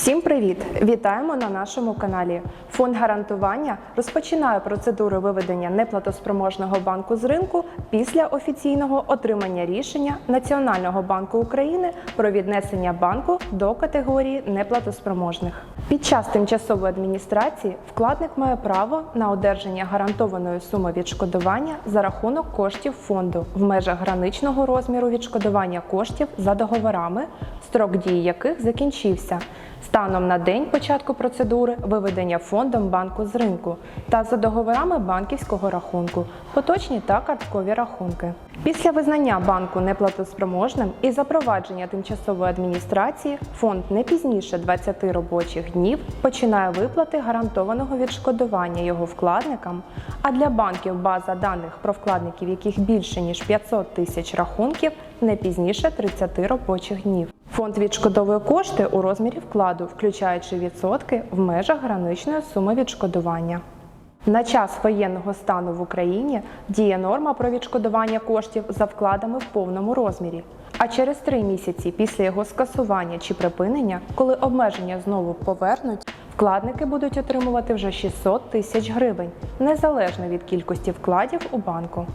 Всім привіт! Вітаємо на нашому каналі. Фонд гарантування розпочинає процедуру виведення неплатоспроможного банку з ринку після офіційного отримання рішення Національного банку України про віднесення банку до категорії неплатоспроможних. Під час тимчасової адміністрації вкладник має право на одержання гарантованої суми відшкодування за рахунок коштів фонду в межах граничного розміру відшкодування коштів за договорами, строк дії яких закінчився станом на день початку процедури виведення фондом банку з ринку та за договорами банківського рахунку, поточні та карткові рахунки. Після визнання банку неплатоспроможним і запровадження тимчасової адміністрації фонд не пізніше 20 робочих днів починає виплати гарантованого відшкодування його вкладникам, а для банків база даних про вкладників, яких більше ніж 500 тисяч рахунків, не пізніше 30 робочих днів. Фонд відшкодовує кошти у розмірі вкладу, включаючи відсотки в межах граничної суми відшкодування. На час воєнного стану в Україні діє норма про відшкодування коштів за вкладами в повному розмірі. А через три місяці після його скасування чи припинення, коли обмеження знову повернуть, вкладники будуть отримувати вже 600 тисяч гривень, незалежно від кількості вкладів у банку.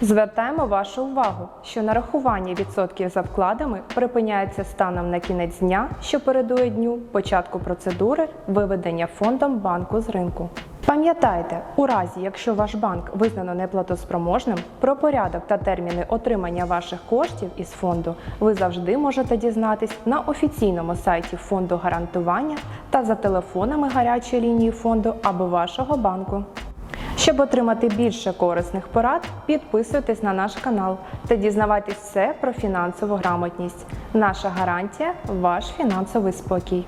Звертаємо вашу увагу, що нарахування відсотків за вкладами припиняється станом на кінець дня, що передує дню початку процедури виведення фондом банку з ринку. Пам'ятайте, у разі, якщо ваш банк визнано неплатоспроможним, про порядок та терміни отримання ваших коштів із фонду ви завжди можете дізнатись на офіційному сайті фонду гарантування та за телефонами гарячої лінії фонду або вашого банку. Щоб отримати більше корисних порад, підписуйтесь на наш канал та дізнавайтесь все про фінансову грамотність. Наша гарантія ваш фінансовий спокій.